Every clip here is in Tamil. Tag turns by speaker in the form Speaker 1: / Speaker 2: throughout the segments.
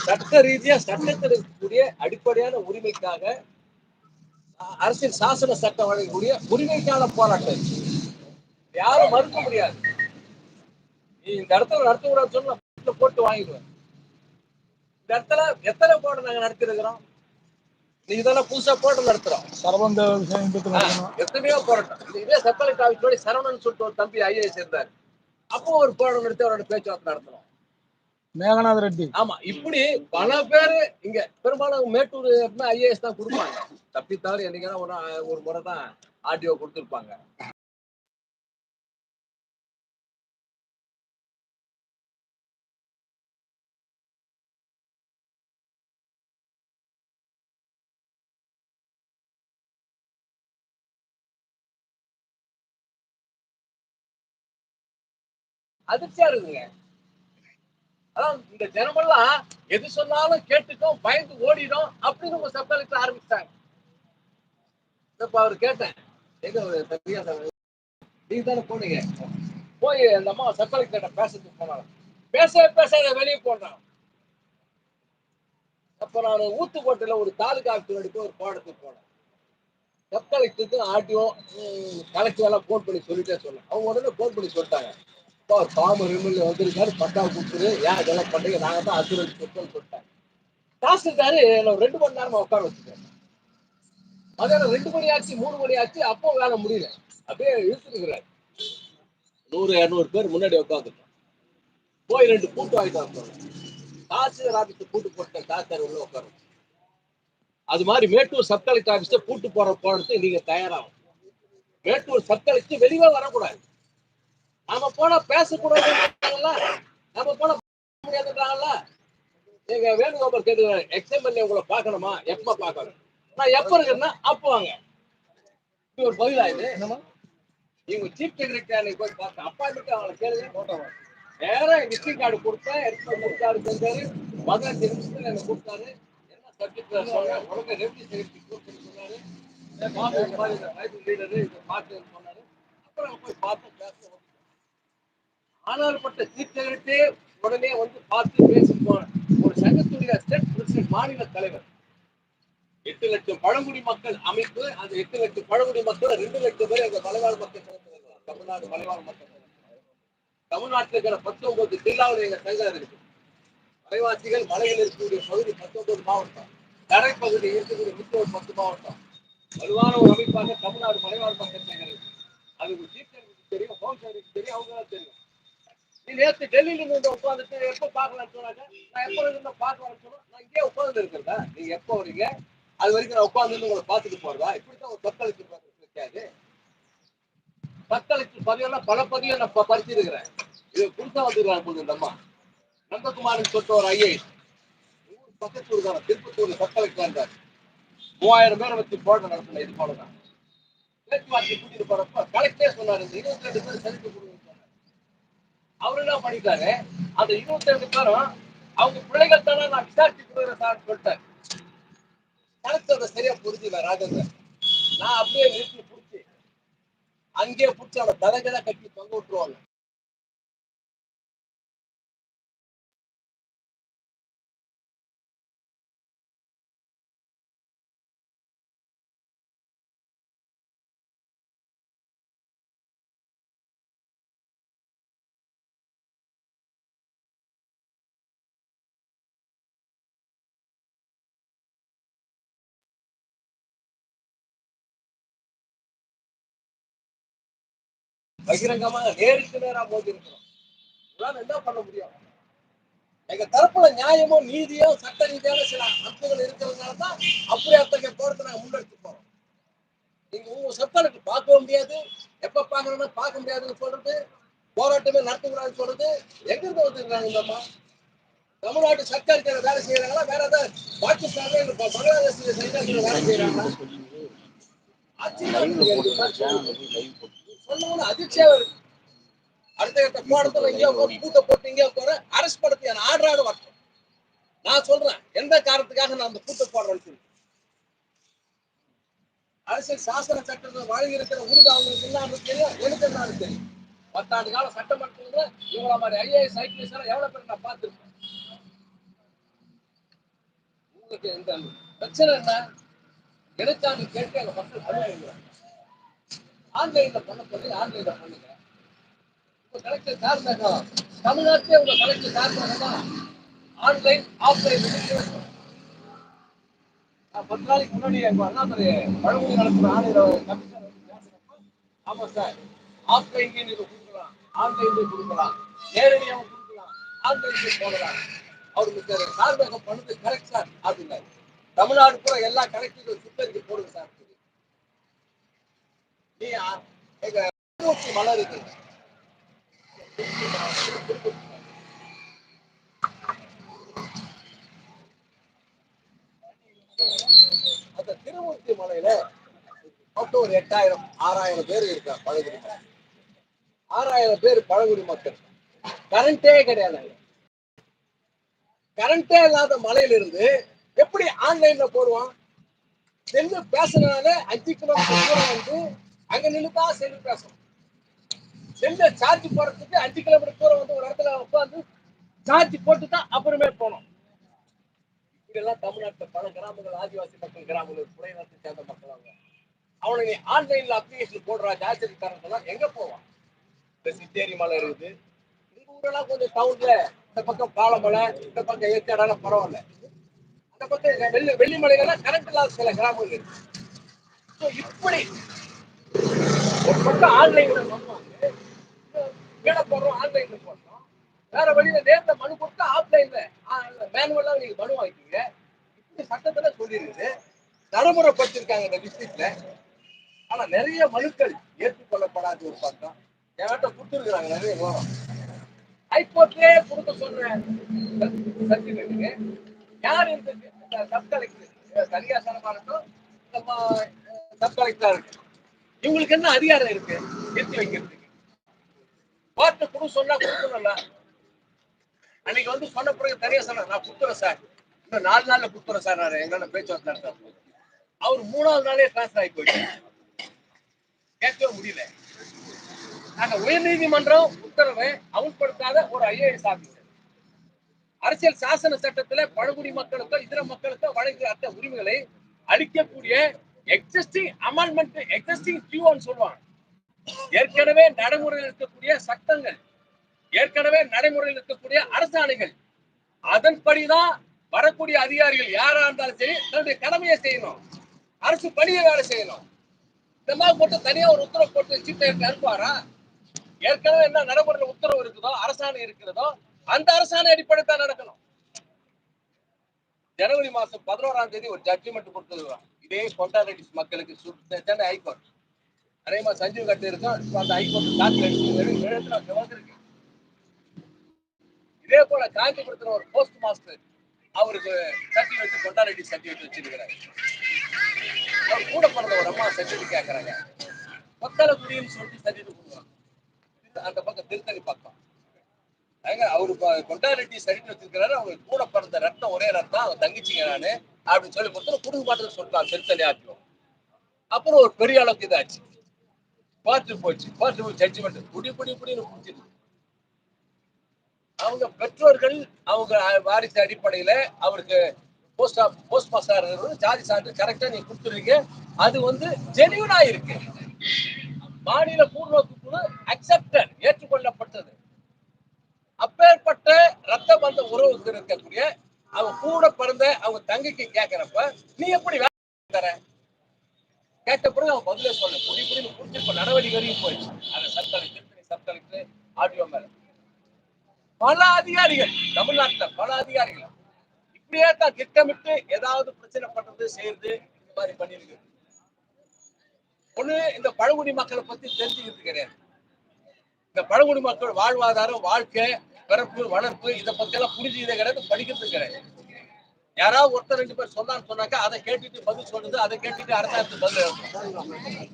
Speaker 1: சட்ட ரீதியா சட்டத்தில் இருக்கக்கூடிய அடிப்படையான உரிமைக்காக அரசியல் சாசன சட்டம் வழங்கக்கூடிய உரிமைக்கான போராட்டம். யாரும் மறுக்க முடியாது. நீ இந்த இடத்துல நடத்த கூடாது சொன்னா போட்டு வாங்கிடுவேன். இந்த இடத்துல எத்தனை போராட்டம் நாங்க நடத்திருக்கிறோம்? நீங்க தானே புதுசா போராட்டம் நடத்துறோம்.
Speaker 2: நடத்தணும்.
Speaker 1: எத்தனையோ போராட்டம். இதே ஆஃபீஸ் முன்னாடி சரவணன் சொல்லிட்டு ஒரு தம்பி ஐஏஎஸ் இருந்தார். அப்போ ஒரு போராட்டம் நடத்தி அவரோட பேச்சுவார்த்தை நடத்தணும்
Speaker 2: மேகநாத ரெட்டி.
Speaker 1: ஆமா இப்படி பல பேரு இங்க பெரும்பாலும் மேட்டூர் ஐஏஎஸ் தான் கொடுப்பாங்க. தப்பி தவிர என்னைக்கான ஒரு ஒரு முறை தான் ஆர்டிஓ கொடுத்துருப்பாங்க. அதிர்ச்சியா இருக்குங்க. அதான் இந்த ஜனமெல்லாம் எது சொன்னாலும் கேட்டுட்டோம் பயந்து ஓடிடும் அப்படின்னு உங்க சப்தலிட்டு ஆரம்பிச்சிட்டாங்க. இப்ப அவர் கேட்டேன் எங்க ஒரு தம்பியா நீங்க தானே போனீங்க. போய் அந்த அம்மா சப்தலை கிட்ட பேசுறதுக்கு போனாங்க. பேச பேசாத வெளியே போனான் அப்ப நான் ஊத்துக்கோட்டையில ஒரு தாலுகா ஆஃபீஸ் ஒரு பாடத்துக்கு போனேன். சப் கலெக்டருக்கு ஆர்டிஓ கலெக்டர் எல்லாம் போன் பண்ணி சொல்லிட்டே சொன்னேன். அவங்க உடனே ஃபோன் பண்ணி சொல்லிட்டாங்க. அப்பா தாம ஃபார்ம் வந்திருக்காரு பட்டா கொடுத்துரு ஏன் இதெல்லாம் பண்றீங்க? நாங்க தான் அசுரன் கொடுத்தோம்னு சொல்லிட்டாங்க தாசில்தாரு என்னை ரெண்டு மணி நேரமா உட்கார வச்சுட்டேன் மதியானம் ரெண்டு மணி ஆச்சு மூணு மணி ஆச்சு அப்போ வேலை முடியல. அப்படியே இழுத்துருக்குறாரு. நூறு இரநூறு பேர் முன்னாடி உட்காந்துருக்கோம் போய் ரெண்டு பூட்டு வாங்கிட்டு வந்தோம் தாசில்தார் ஆஃபீஸ் பூட்டு போட்ட தாசில்தார் உள்ள உட்காரும் அது மாதிரி மேட்டூர் சப் கலெக்டர் ஆஃபீஸை பூட்டு போற போனதுக்கு நீங்க தயாராகும் மேட்டூர் சப் கலெக்டர் வெளியே வரக்கூடாது. நாம போனா பேசக்கூடாதுன்றாங்கல்ல நம்ம போனா பேச முடியாதுன்றாங்கல்ல நீங்க வேணுகோபால் கேட்டுக்கிறாரு எக்ஸ்எம்எல்ஏ உங்களை பார்க்கணுமா? எப்ப பார்க்கணும்? நான் எப்ப இருக்கேன்னா அப்போ வாங்க. இது ஒரு பதிலா இது? இவங்க சீஃப் செக்ரட்டரி போய் பார்த்தேன் அப்பாயின்மெண்ட் அவங்களை கேளுங்க போட்டோம் நேரா விசிட்டிங் கார்டு கொடுத்தேன் எடுத்து கொடுத்தாரு செஞ்சாரு. பதினஞ்சு நிமிஷத்துல எனக்கு கொடுத்தாரு என்ன சப்ஜெக்ட் சொன்னேன் உடனே ரெவன்யூ செக்ரட்டரி கூப்பிட்டு சொன்னாரு. மாதிரி இந்த லைப்ரரி லீடர் இதை பார்த்து சொன்னாரு. அப்புறம் போய் பார்த்து பேச ஆனால்பட்ட சீஃப் செக்ரட்டரி உடனே வந்து பார்த்து பேசி போன ஒரு சங்கத்துடைய ஸ்டேட் பிரசிடென்ட் மாநில தலைவர். எட்டு லட்சம் பழங்குடி மக்கள் அமைப்பு அந்த எட்டு லட்சம் பழங்குடி மக்கள் ரெண்டு லட்சம் பேர் எங்க மலைவாழ் மக்கள் தமிழ்நாடு மலைவாழ் மக்கள் தமிழ்நாட்டில் இருக்கிற பத்தொன்பது ஜில்லாவில் எங்க சங்கம் இருக்கு. மலைவாசிகள் மலையில் இருக்கக்கூடிய பகுதி பத்தொன்பது மாவட்டம். தரைப்பகுதி இருக்கக்கூடிய முப்பது பத்து மாவட்டம். வலுவான ஒரு அமைப்பாக தமிழ்நாடு மலைவாழ் மக்கள் சங்கம் இருக்கு. அது ஒரு சீஃப் தெரியும் ஹோம் செக்ரட்டரிக்கு தெரியும் அவங்க தெரியும். நீ நேத்து டெல்லியில இருந்து உட்காந்துட்டு எப்போ பாக்கலாம் சொன்னாங்க நான் எப்போ இருந்து பார்க்க சொன்னா நான் இங்கே உட்காந்து இருக்கிறதா நீங்க எப்போ வரீங்க அது வரைக்கும் நான் உட்காந்து உங்களை பார்த்துட்டு போறதா? இப்படித்தான் ஒரு தத்தளிச்சு இருக்காது. தத்தளிச்சு பதிவெல்லாம் பல பதிவை நான் படிச்சிருக்கிறேன் இது புதுசா வந்துருக்காங்க போது இந்த அம்மா. நந்தகுமாரன் சொல்லிட்டு ஒரு ஐஏஎஸ் ஊர் பக்கத்து ஊருக்கான திருப்பத்தூர் தத்தளிக்கு இருந்தார். மூவாயிரம் பேரை வச்சு போட்ட நடத்தின இது போலதான். பேச்சுவார்த்தை கூட்டிட்டு போறப்ப கலெக்டரே சொன்னாரு இருபத்தி ரெண்டு பேர் சந்தித்து கொடுங்க அவர் என்ன பண்ணிட்டாரு? அந்த இருபத்தி ரெண்டு பேரும் அவங்க பிள்ளைகள் தானே நான் விசாரிச்சு கொடுக்குறேன் சார் சொல்லிட்டேன் கணக்கு அதை சரியா புரிஞ்சுல ராஜேந்திரன். நான் அப்படியே நிறுத்தி பிடிச்சி அங்கேயே பிடிச்சி அவனை தலைகளை கட்டி தொங்க விட்டுருவாங்க. பகிரங்கமாக நேருக்கு நேரா மோதி இருக்கிறோம் என்ன பண்ண முடியும்? எங்க தரப்புல நியாயமும் நீதியோ சட்ட ரீதியான சில அமைப்புகள் இருக்கிறதுனால தான் அப்படி அத்தகைய போறதை நாங்க முன்னெடுத்து போறோம். நீங்க உங்க சட்டங்களுக்கு பார்க்க முடியாது. எப்ப பார்க்கணும்னா பார்க்க முடியாதுன்னு சொல்றது போராட்டமே நடத்தக்கூடாதுன்னு சொல்றது எங்க இருந்து வந்துருக்காங்க இந்தம்மா தமிழ்நாட்டு சர்க்காருக்கு வேலை செய்யறாங்களா? வேற ஏதாவது பாகிஸ்தான்ல பங்களாதேஷ் ப- வேலை செய்யறாங்களா? ஆச்சரியமா இருக்குது எனக்கு. சொல்லவும் அதிர்ச்சியா இருக்கு அடுத்த கட்ட போடத்துல இங்கே போட்டு பூட்டை போட்டு இங்கே போற அரசு படத்தை ஆடுறாடு வரட்டும். நான் சொல்றேன் எந்த காரணத்துக்காக நான் அந்த பூட்டை போடுறேன்னு சொல்லி. அரசியல் சாசன சட்டத்தை வழங்கி இருக்கிற உறுதி அவங்களுக்கு என்னன்னு தெரியும் எனக்கு என்ன தெரியும் பத்தாண்டு கால சட்டமன்றத்துல இவங்கள மாதிரி ஐஏஎஸ் ஐபிஎஸ் எவ்வளவு பேர் நான் பார்த்திருப்பேன் உங்களுக்கு இந்த பிரச்சனை என்ன? கிடைச்சாங்க கேட்டு அந்த மக்கள் பண்ணுவாங்க ஆன்லைன்ல பண்ண சொல்லி ஆன்லைன்ல பண்ணுங்க. உங்க கலெக்டர் சார்ந்தாங்க தமிழ்நாட்டிலே உங்க கலெக்டர் சார்ந்தாங்கன்னா ஆன்லைன் ஆஃப்லைன் நான் பத்து நாளைக்கு முன்னாடி எங்க அண்ணாமலை பழமொழி நடத்துற ஆணையர் கமிஷனர் ஆமா சார். ஆஃப்லைன்லயே நீங்க கொடுக்கலாம். ஆன்லைன்லயே கொடுக்கலாம். நேரடியாக கொடுக்கலாம். ஆன்லைன்லயே போடலாம். அவருக்கு சார்பாக பண்ணது கரெக்ட் சார். அப்படின்னாரு தமிழ்நாடு பூரா எல்லா கலெக்டர்களும் சுத்தரிக்க போடுங்க சார் நீ ஆ- எங்க திருவொச்சி மலை இருக்கு அந்த திருமூர்த்தி மலையில மொத்தம் ஒரு எட்டாயிரம் ஆறாயிரம் பேர் இருக்காங்க பழங்குடி மக்கள் ஆறாயிரம் பேர் பழங்குடி மக்கள் கரண்டே கிடையாது கரண்டே இல்லாத மலையில இருந்து எப்படி ஆன்லைன்ல போடுவான்? தெலுங்கு பேசுறதுனால அஞ்சு கிலோமீட்டர் வந்து அங்க நின்னுதா செல்லு பேசணும் செல்ல சார்ஜ் போடுறதுக்கு அஞ்சு கிலோமீட்டர் தூரம் வந்து ஒரு இடத்துல உட்காந்து சார்ஜ் போட்டு தான் அப்புறமே போனோம் இதெல்லாம் தமிழ்நாட்டுல பல கிராமங்கள் ஆதிவாசி மக்கள் கிராமங்கள் குறைநாட்டை சேர்ந்த மக்கள் அவங்க. அவனை நீ ஆன்லைன்ல அப்ளிகேஷன் போடுறா ஜாஸ்திக்காரங்கெல்லாம் எங்க போவான்? இந்த சித்தேரி மலை இருக்குது. இந்த ஊரெல்லாம் கொஞ்சம் டவுன்ல இந்த பக்கம் பாலமலை இந்த பக்கம் ஏற்காடால பரவாயில்ல. அந்த பக்கம் வெள்ளி வெள்ளிமலைகள்லாம் கரண்ட் இல்லாத சில கிராமங்கள் இருக்கு. இப்படி ஒரு பக்கம் ஆன்லைன்ல பண்ணுவாங்க கீழே போடுறோம் ஆன்லைன்ல போடுறோம். வேற வழியில நேர்ல மனு கொடுத்தா ஆஃப்லைன்ல மேனுவலா நீங்க மனு வாங்கிக்கீங்க. இப்படி சட்டத்துல சொல்லிருக்குது நடைமுறைப்படுத்திருக்காங்க இந்த டிஸ்ட்ரிக்ட்ல ஆனா நிறைய மனுக்கள் ஏற்றுக்கொள்ளப்படாத ஒரு பக்கம். என்கிட்ட கொடுத்துருக்குறாங்க நிறைய விவரம் ஹைகோர்ட்லயே கொடுக்க சொல்ற சர்டிபிகேட்டுக்கு யார் இந்த சப் கலெக்டர் கரியாசனமா இருக்கட்டும் நம்ம சப் கலெக்டரா இருக்கு இவங்களுக்கு என்ன அதிகாரம் இருக்கு? நிறுத்தி வைக்கிறதுக்கு. கோர்ட்டு கொடு சொன்னா கொடுக்கணும்ல அன்னைக்கு வந்து சொன்ன பிறகு தனியா சொன்னார் நான் கொடுத்துறேன் சார். இன்னும் நாலு நாள்ல கொடுத்துறேன் சார் நான். எங்களால பேச்சுவார்த்தை நடத்த அவர் மூணாவது நாளே டிரான்ஸ்ஃபர் ஆகி போயிட்டு கேட்கவே முடியல. நாங்க உயர்நீதிமன்றம் உத்தரவை அமுல்படுத்தாத ஒரு ஐஏஎஸ் ஆபீசர் அரசியல் சாசன சட்டத்துல பழங்குடி மக்களுக்கோ இதர மக்களுக்கோ வழங்குகிற அத்த உரிமைகளை அளிக்கக்கூடிய எக்ஸிஸ்டிங் அமெண்ட்மெண்ட் எக்ஸிஸ்டிங் கியூன்னு சொல்லுவாங்க. ஏற்கனவே நடைமுறையில் இருக்கக்கூடிய சட்டங்கள் ஏற்கனவே நடைமுறையில் இருக்கக்கூடிய அரசாணைகள் அதன்படிதான் வரக்கூடிய அதிகாரிகள் யாரா இருந்தாலும் சரி தன்னுடைய கடமையை செய்யணும். அரசு பணியை வேலை செய்யணும். இந்த மாதிரி போட்டு தனியா ஒரு உத்தரவு போட்டு சீட்டை அனுப்புவாரா ஏற்கனவே என்ன நடைமுறையில் உத்தரவு இருக்குதோ அரசாணை இருக்கிறதோ அந்த அரசாணை அடிப்படை தான் நடக்கணும். ஜனவரி மாசம் பதினோராம் தேதி ஒரு ஜட்ஜ்மெண்ட் கொடுத்துருவாங்க இதே கொண்டா மக்களுக்கு சு- ஹைகோர்ட் அதே மாதிரி சஞ்சீவ் கட்டு இருக்கும் அந்த ஹைகோர்ட் தாக்கல் வந்திருக்கு இதே போல காஞ்சிபுரத்துல ஒரு போஸ்ட் மாஸ்டர் அவருக்கு சர்டிபிகேட் கொண்டா ரெட்டி சர்டிபிகேட் வச்சிருக்கிறாரு. அவர் கூட பிறந்த ஒரு அம்மா சர்டிபிகேட் கேட்கறாங்க கொத்தலக்குடின்னு சொல்லிட்டு சர்டிபிகேட் கொடுக்குறாங்க. அந்த பக்கம் திருத்தணி பக்கம். அவரு ப- கொண்டாரெட்டி சரிட்டு வச்சிருக்கிறாரு. அவங்க கூட பிறந்த ரத்தம் ஒரே ரத்தம். அவங்க தங்கிச்சிங்க நானு. அப்படின்னு சொல்லி கொடுத்து கொடுக்க மாட்டேன்னு சொல்லிட்டான் திருத்தணி அப்புறம் ஒரு பெரிய அளவுக்கு இதாச்சு. கோர்ட்டு போச்சு. கோர்ட்டு ஜட்ஜ்மெண்ட் புடி புடி புடின்னு பிடிச்சிருக்கு அவங்க பெற்றோர்கள் அவங்க வாரிசு அடிப்படையில அவருக்கு போஸ்ட் போஸ்ட் மாஸ்டர் இருக்கிறது ஜாதி சான்று கரெக்டா நீங்க கொடுத்துருக்கீங்க. அது வந்து ஜெனியூனா இருக்கு. மாநில கூர்நோக்கு குழு அக்செப்டட் ஏற்றுக்கொள்ளப்பட்டது. அப்பேற்பட்ட ரத்த பந்த உறவுக்கு இருக்கக்கூடிய அவங்க கூட பிறந்த அவங்க தங்கைக்கு கேட்கிறப்ப நீ எப்படி வேலை தர? கேட்ட பிறகு அவன் பதிலே சொல்ல புடி புடின்னு புரிஞ்சு இப்ப நடவடிக்கை வரையும் போயிடுச்சு. அதை சப் கலெக்டர் ஆடியோ சப் கலெக்டர் ஆர்டிஓ மேல. பல அதிகாரிகள் தமிழ்நாட்டுல பல அதிகாரிகள் இப்படியே தான் திட்டமிட்டு ஏதாவது பிரச்சனை பண்றது செய்யறது இந்த மாதிரி பண்ணிருக்கு ஒண்ணு இந்த பழங்குடி மக்களை பத்தி தெரிஞ்சுக்கிறது கிடையாது. இந்த பழங்குடி மக்கள் வாழ்வாதாரம் வாழ்க்கை பிறப்பு வளர்ப்பு இதை பத்தியெல்லாம் எல்லாம் இதை கிடையாது படிக்கிறது கிடையாது. யாராவது ஒருத்தர் ரெண்டு பேர் சொன்னான்னு சொன்னாக்க அதை கேட்டுட்டு பதில் சொல்றது அதை கேட்டுட்டு அரசாங்கத்துக்கு பதில்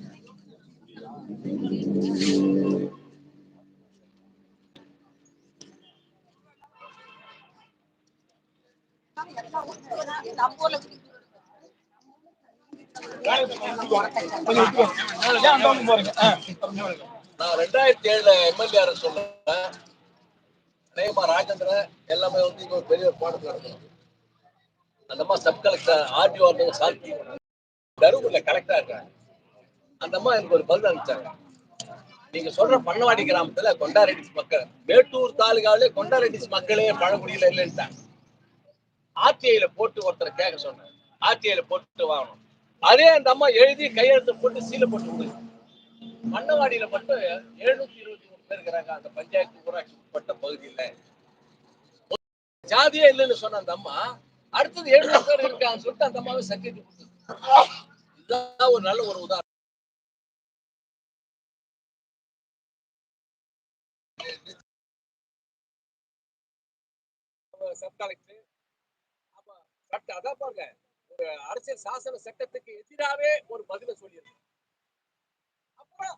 Speaker 1: நான் ரெண்டாயிரத்தி ஏழுல எம்எல்ஏ சொல்றேன் நேமா ராஜேந்திரன் எல்லாமே வந்து இங்க ஒரு பெரிய ஒரு பாடத்தில் நடக்கணும் அந்த அம்மா சப் கலெக்டர் ஆர்டிஓ சாந்தி தருமபுரியில கலெக்டரா இருக்காங்க. அந்த அம்மா எனக்கு ஒரு பதில் அனுப்பிச்சாங்க. நீங்க சொல்ற பண்ணவாடி கிராமத்துல கொண்டாரெட்டிஸ் மக்கள் மேட்டூர் தாலுகாவிலே கொண்டாரெட்டிஸ் மக்களே பழங்குடியில இல்லைன்ட்டாங்க. ஆர்டிஐல போட்டு ஒருத்தரை கேட்க சொன்னேன். ஆர்டிஐல போட்டு வாங்கணும். அதே அந்த அம்மா எழுதி கையெழுத்து போட்டு சீலை போட்டு கொடுங்க மண்ணவாடியில மட்டும் எழுநூத்தி இருபது இருக்கிறாங்க? அந்த பஞ்சாயத்து ஊராட்சி உட்பட்ட பகுதியில். ஜாதியே இல்லைன்னு சொன்ன அந்த அம்மா அடுத்தது ஏழு பேர் இருக்காங்கன்னு சொல்லிட்டு அந்த அம்மாவை சர்டிஃபிகேட் கொடுத்தது. இதுதான் ஒரு நல்ல ஒரு உதாரணம். சப் கலெக்டர் ஆமா சட்ட அதான் பாருங்க. ஒரு அரசியல் சாசன சட்டத்துக்கு எதிராவே ஒரு பதில சொல்லியிருக்கேன்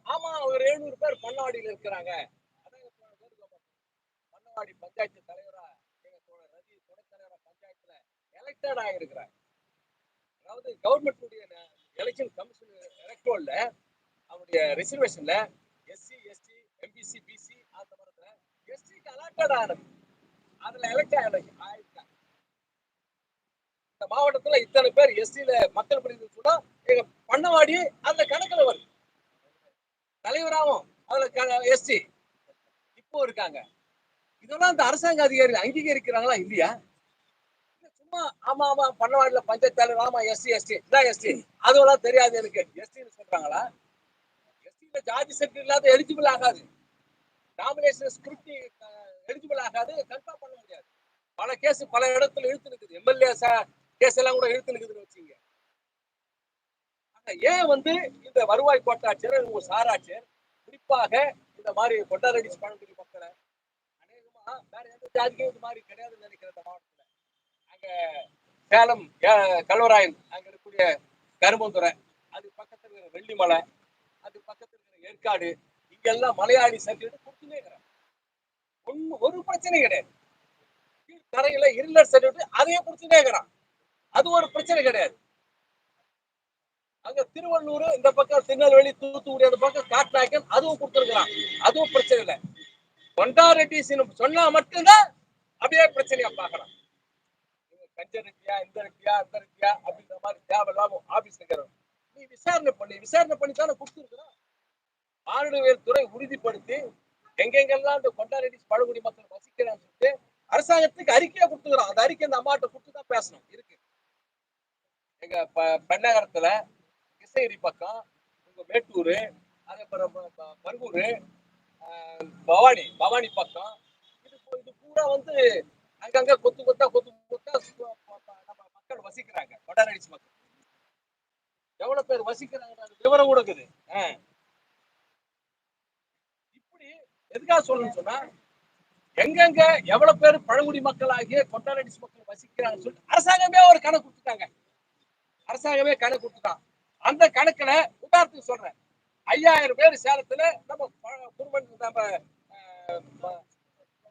Speaker 1: ஆமா ஒரு எழுநூறு பேர் பண்ணவாடியில இருக்கிறாங்க. அதான் பண்ணவாடி பஞ்சாயத்து தலைவரா எங்க தோழர் ரவி துணை தலைவரா பஞ்சாயத்துல எலெக்டட் ஆகிருக்கிறார் அதாவது கவர்மெண்ட்டுடைய எலெக்ஷன் கமிஷன் எலக்ட்ரோல்ல அவருடைய ரிசர்வேஷன்ல எஸ்சி எஸ்டி எம்பிசி பிசி அந்த மரத்துல எஸ்டிக்கு அலாட்டட் ஆனது. அதுல எலெக்ட் ஆயிருக்காங்க இந்த மாவட்டத்துல இத்தனை பேர் எஸ்டியில மக்கள் பிரதிநிதி கூட எங்க பண்ணவாடி அந்த கணக்குல வருது. தலைவராகவும் அதுல எஸ்டி இப்போ இருக்காங்க. இதெல்லாம் அந்த அரசாங்க அதிகாரிகள் அங்கீகரிக்கிறாங்களா இல்லையா? சும்மா ஆமா ஆமா பண்ணவாடியில பஞ்சாயத்து தலைவர் ஆமா எஸ்டி எஸ்டி இதான் எஸ்டி அதுவெல்லாம் தெரியாது எனக்கு. எஸ்டின்னு சொல்றாங்களா? எஸ்டியில ஜாதி செட் இல்லாத எலிஜிபிள் ஆகாது. நாமினேஷன் ஸ்கிரிப்டி எலிஜிபிள் ஆகாது. கன்ஃபார்ம் பண்ண முடியாது. பல கேஸ் பல இடத்துல இழுத்து நிற்குது எம்எல்ஏ கேஸ் எல்லாம் கூட இழுத்து நிற்குதுன்னு வச்சுங்க ஏன் வந்து இந்த வருவாய் கோட்டாட்சியர் உங்க சாராட்சியர் குறிப்பாக இந்த மாதிரி கொண்டாரடி பழங்குடி மக்களை அநேகமா வேற எந்த ஜாதிக்கும் இந்த மாதிரி கிடையாதுன்னு நினைக்கிற இந்த மாவட்டத்துல. அங்க சேலம் கல்வராயன் அங்க இருக்கக்கூடிய கருமந்துரை அது பக்கத்துல இருக்கிற வெள்ளிமலை அது பக்கத்துல இருக்கிற ஏற்காடு இங்கெல்லாம் மலையாளி சர்டிஃபிகேட் கொடுத்துனே இருக்கிறாங்க. ஒண்ணு ஒரு பிரச்சனை கிடையாது. கீழ் தரையில இருளர் சர்டிஃபிகேட் அதையே கொடுத்துட்டே இருக்கிறான். அது ஒரு பிரச்சனை கிடையாது. அங்க திருவள்ளூர் இந்த பக்கம் திருநெல்வேலி தூத்துக்குடி அந்த பக்கம் காட்நாயக்கன் அதுவும் கொடுத்துருக்கான் அதுவும் பிரச்சனை இல்லை. கொண்டாரெட்டிஸ் சொன்னா மட்டும்தான் அப்படியே பிரச்சனையா பாக்கலாம் கஞ்சரெட்டியா இந்த ரெட்டியா இந்த ரெட்டியா அந்த ரெட்டியா அப்படின்ற மாதிரி தேவையில்லாம ஆபீஸ் இருக்கிறோம் நீ விசாரணை பண்ணி விசாரணை பண்ணி தானே கொடுத்துருக்குறோம் மானுடவியல் துறை உறுதிப்படுத்தி எங்கெங்கெல்லாம் இந்த கொண்டாரெட்டிஸ் பழங்குடி மக்கள் வசிக்கிறான்னு சொல்லிட்டு அரசாங்கத்துக்கு அறிக்கையா கொடுத்துக்கிறோம் அந்த அறிக்கை இந்த அம்மாட்ட கொடுத்து தான் பேசணும். இருக்கு. எங்க பெண்ணகரத்துல கிருஷ்ணகிரி பக்கம் உங்க மேட்டூர் அதே பர்கூர் ஆஹ், பவானி பவானி பக்கம். இது இது பூரா வந்து அங்கங்க கொத்து கொத்தா கொத்து கொத்தா நம்ம மக்கள் வசிக்கிறாங்க வடநடிச்சு மக்கள். எவ்வளவு பேர் வசிக்கிறாங்க விவரம் கூட இருக்குது. ஆஹ். இப்படி எதுக்காக சொல்லணும்னு சொன்னா எங்கெங்க எவ்வளவு பேர் பழங்குடி மக்கள் ஆகிய கொட்டாரடிச்சு மக்கள் வசிக்கிறாங்கன்னு சொல்லிட்டு அரசாங்கமே ஒரு கணக்கு கொடுத்துட்டாங்க. அரசாங்கமே கணக்கு கொடுத்துட்டான். அந்த கணக்குல உதாரணத்துக்கு சொல்றேன். ஐயாயிரம் பேர் சேலத்துல நம்ம ப- குருவன் நம்ம ஆஹ், ம-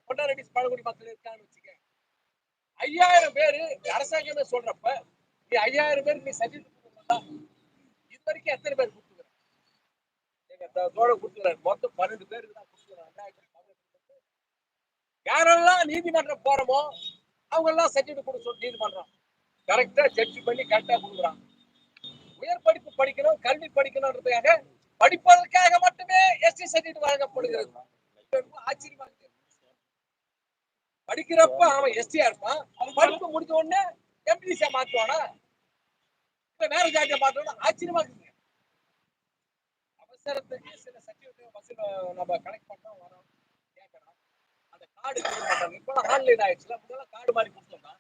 Speaker 1: கொண்டாரெட்டி பழங்குடி மக்கள் இருக்கான்னு வச்சுக்க ஐயாயிரம் பேரு அரசாங்கமே சொல்றப்ப நீ ஐயாயிரம் பேர் நீ சர்டிபிகேட் கொடுக்கணும்ல இது வரைக்கும் எத்தனை பேர் கொடுத்துக்கிறேன் எங்க தோ- கொடுத்துக்கிறாரு. மொத்தம் பன்னெண்டு பேருக்கு தான் கொடுத்துக்கிறாங்க. யாரெல்லாம் நீதிமன்றம் போறோமோ அவங்க எல்லாம் சர்டிபிகேட் கொடுக்க சொல்லி நீதிமன்றம். கரெக்டா ஜட்ஜ் பண்ணி கரெக்டா கொடுக்குறான் உயர் படிப்பு படிக்கணும் கல்வி படிக்கணும்ன்றதுக்காக படிப்பதற்காக மட்டுமே எஸ்டி சர்டிபிகேட் வழங்கப்படுகிறது. ஆச்சரியமா இருக்கு படிக்கிறப்ப அவன் எஸ்டியா இருப்பான். அவன் படிப்பு முடிஞ்ச உடனே எம்பிசியா மாத்துவானா? வேற ஜாதியை மாத்துவானா? ஆச்சரியமா இருக்குங்க அவசரத்துக்கு சில சர்டிபிகேட் பஸ்ல நம்ம கனெக்ட் பண்ணோம் வரோம். கேட்கறோம் அந்த கார்டு இப்ப ஆன்லைன் ஆயிடுச்சுல. முதல்ல கார்டு மாதிரி கொடுத்தோம்னா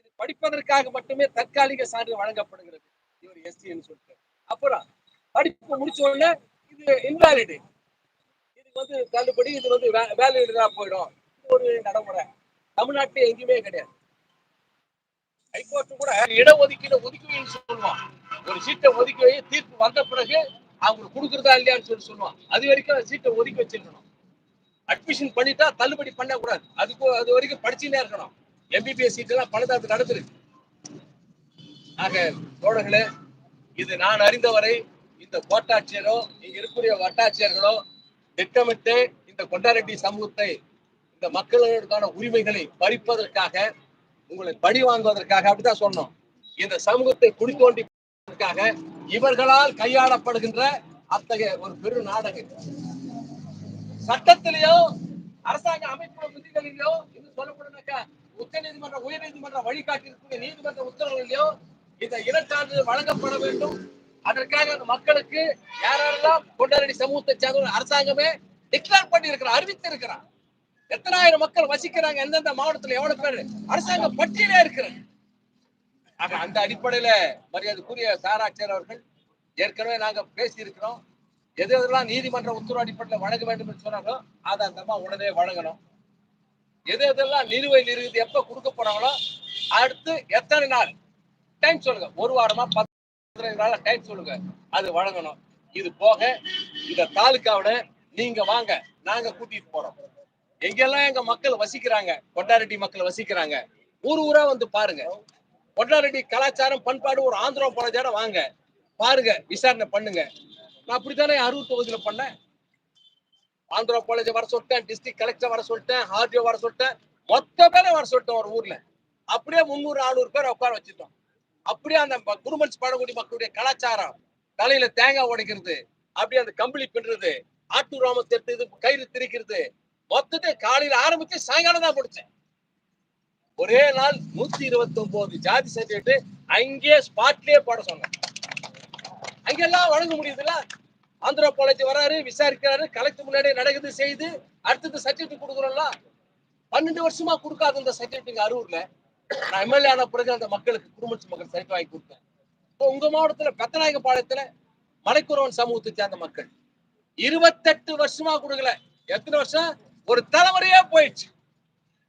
Speaker 1: இது படிப்பதற்காக மட்டுமே தற்காலிக சான்று வழங்கப்படுகிறது. இவர் எஸ்டின்னு சொல்லிட்டு. அப்புறம் படிப்பு முடிச்ச உடனே இது இன்வாலிடு இதுக்கு வந்து தள்ளுபடி இது வந்து வேலிடா போயிடும். இது ஒரு நடைமுறை. தமிழ்நாட்டுல எங்கேயுமே கிடையாது. ஹைகோர்ட் கூட இடஒதுக்கீடு ஒதுக்கி வைன்னு சொல்லுவான். ஒரு சீட்டை ஒதுக்கி வை தீர்ப்பு வந்த பிறகு அவங்களுக்கு கொடுக்குறதா இல்லையான்னு சொல்லி சொல்லுவான். அது வரைக்கும் சீட்டை ஒதுக்கி வச்சிருக்கணும். அட்மிஷன் பண்ணிட்டா தள்ளுபடி பண்ணக்கூடாது. அதுக்கு அது வரைக்கும் படிச்சுட்டே இருக்கணும். எம்பிபிஎஸ் சீட் எல்லாம் பன்னெண்டாவது நடந்திருக்கு. ஆக தோழர்களே இது நான் அறிந்தவரை இந்த கோட்டாட்சியரோ இங்க இருக்கக்கூடிய வட்டாட்சியர்களோ திட்டமிட்டு இந்த கொண்டாரெட்டி சமூகத்தை இந்த மக்களுக்கான உரிமைகளை பறிப்பதற்காக உங்களை பழி வாங்குவதற்காக அப்படிதான் சொன்னோம். இந்த சமூகத்தை குடித்தோண்டிக்காக இவர்களால் கையாளப்படுகின்ற அத்தகைய ஒரு பெரு நாடகம் சட்டத்திலேயோ அரசாங்க அமைப்பு விதிகளிலோ இது சொல்லப்படுனாக்கா உச்ச நீதிமன்ற உயர் நீதிமன்ற வழிகாட்டி இருக்கக்கூடிய நீதிமன்ற உத்தரவுகளிலோ இந்த இனச்சான்றிதழ் வழங்கப்பட வேண்டும். அதற்காக அந்த மக்களுக்கு யாரெல்லாம் கொண்டாடி சமூகத்தை சேர்ந்த அரசாங்கமே டிக்ளேர் பண்ணி இருக்கிறார் அறிவித்து இருக்கிறார் எத்தனாயிரம் மக்கள் வசிக்கிறாங்க எந்தெந்த மாவட்டத்துல எவ்வளவு பேர்? அரசாங்கம் பட்டியலே இருக்கிறது. ஆக அந்த அடிப்படையில மரியாதைக்குரிய சாராட்சியர் அவர்கள் ஏற்கனவே நாங்க பேசி இருக்கிறோம் எது எதெல்லாம் நீதிமன்ற உத்தரவு அடிப்படையில் வழங்க வேண்டும் என்று சொன்னாங்களோ அதை அந்த அம்மா உடனே வழங்கணும். எது எதெல்லாம் நிலுவை இருக்குது எப்ப கொடுக்க போறாங்களோ அடுத்து எத்தனை நாள்? டைம் சொல்லுங்க. ஒரு வாரமா பத்து நாள் டைம் சொல்லுங்க. அது வழங்கணும். இது போக இந்த தாலுக்காவோட நீங்க வாங்க. நாங்க கூட்டிட்டு போறோம். எங்கெல்லாம் எங்க மக்கள் வசிக்கிறாங்க கொண்டாரெட்டி மக்கள் வசிக்கிறாங்க ஊர் ஊரா வந்து பாருங்க. கொண்டாரெட்டி கலாச்சாரம் பண்பாடு ஒரு ஆந்திரா போனதோட வாங்க. பாருங்க விசாரணை பண்ணுங்க. நான் அப்படித்தானே அறுபது தொகுதியில பண்ணேன்? ஆந்திரா காலேஜ் வர சொல்லிட்டேன் டிஸ்ட்ரிக்ட் கலெக்டர் வர சொல்லிட்டேன் ஆர்டிஓ வர சொல்லிட்டேன். மொத்த பேரை வர சொல்லிட்டேன் ஒரு ஊர்ல. அப்படியே முந்நூறு நானூறு பேர் உட்கார வச்சுட்டோம். அப்படியே அந்த குருமன்ஸ் பழங்குடி மக்களுடைய கலாச்சாரம் தலையில தேங்காய் உடைக்கிறது அப்படியே அந்த கம்பளி பின்னுறது ஆட்டு ராமத்தை எடுத்து இது கயிறு திரிக்கிறது மொத்தத்தை காலையில ஆரம்பிச்சு சாயங்காலம் தான் முடிச்சேன். ஒரே நாள் நூத்தி இருபத்தி ஒன்பது ஜாதி சர்டிபிகேட் அங்கேயே ஸ்பாட்லயே போட சொன்னேன். அங்கெல்லாம் வழங்க முடியுதுல்ல? ஆந்திரா காலேஜ் வராரு விசாரிக்கிறாரு கலெக்டர் முன்னாடி நடக்குது செய்து அடுத்தது சர்டிபிகேட் கொடுக்குறோம்ல? பன்னெண்டு வருஷமா கொடுக்காது இந்த சர்டிபிகேட் அரூர்ல நான் எம்எல்ஏ ஆன பிறகு அந்த மக்களுக்கு குடும்பத்து மக்கள் சர்டிஃபிகேட் வாங்கி கொடுத்தேன். இப்போ உங்க மாவட்டத்துல பெத்தநாயகபாளையத்துல மலைக்குறவன் சமூகத்தை சேர்ந்த மக்கள். இருபத்தெட்டு வருஷமா கொடுக்கல. எத்தனை வருஷம்? ஒரு தலைமுறையே போயிடுச்சு.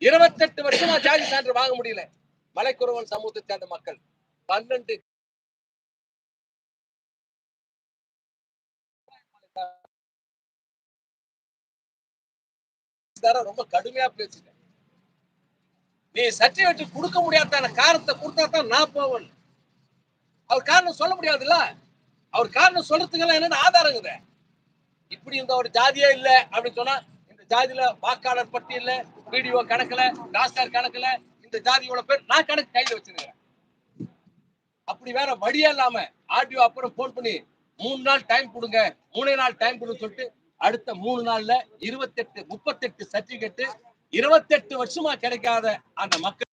Speaker 1: இருபத்தெட்டு வருஷமா ஜாதி சான்று வாங்க முடியல. மலைக்குறவன் சமூகத்தை சேர்ந்த மக்கள். பன்னெண்டு ரொம்ப கடுமையா பேசிட்டேன். நீ சர்டிபிகேட் கொடுக்க முடியாத காரணத்தை கொடுத்தா தான் நான் போவேன். அவர் காரணம் சொல்ல முடியாதுல்ல? அவர் காரணம் சொல்றதுக்கெல்லாம் என்னென்ன ஆதாரங்குது இப்படி இந்த ஒரு ஜாதியே இல்ல அப்படின்னு சொன்னா இந்த ஜாதியில வாக்காளர் பட்டியல பிடிஓ கணக்குல டாஸ்டார் கணக்குல இந்த ஜாதியோட பேர் நான் கணக்கு கையில வச்சிருக்கிறேன். அப்படி வேற வழியே இல்லாம ஆர்டிஓ அப்புறம் போன் பண்ணி மூணு நாள் டைம் கொடுங்க மூணே நாள் டைம் கொடுங்க சொல்லிட்டு அடுத்த மூணு நாள்ல இருபத்தெட்டு முப்பத்தெட்டு சர்டிபிகேட் இருபத்தெட்டு வருஷமா கிடைக்காத அந்த மக்கள்.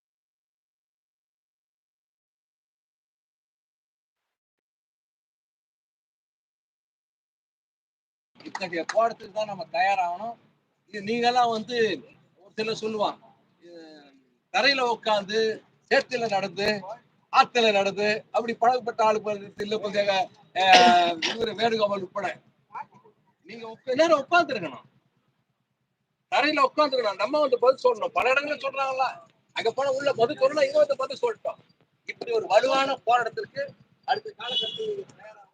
Speaker 1: இத்தகைய போடத்துக்கு தான் நம்ம தயாராகணும். இது நீங்கெல்லாம் வந்து ஒரு சிலர் சொல்லுவான் இது தரையில உட்காந்து சேத்துல நடந்து ஆத்துல நடந்து அப்படி பழகப்பட்ட ஆளுக்கு இல்ல கொஞ்சம் வேணுகோபால் உட்பட. நீங்க நேரம் உட்காந்துருக்கணும் தரையில உட்காந்துருக்கணும் நம்ம வந்து பதில் சொல்லணும். பல இடங்கள்ல சொல்றாங்களா அங்க போன உள்ள பதில் சொல்லணும். இங்க வந்து பதில் சொல்லிட்டோம். இப்படி ஒரு வலுவான போராட்டத்திற்கு அடுத்த காலகட்டத்தில் தயாராகணும்.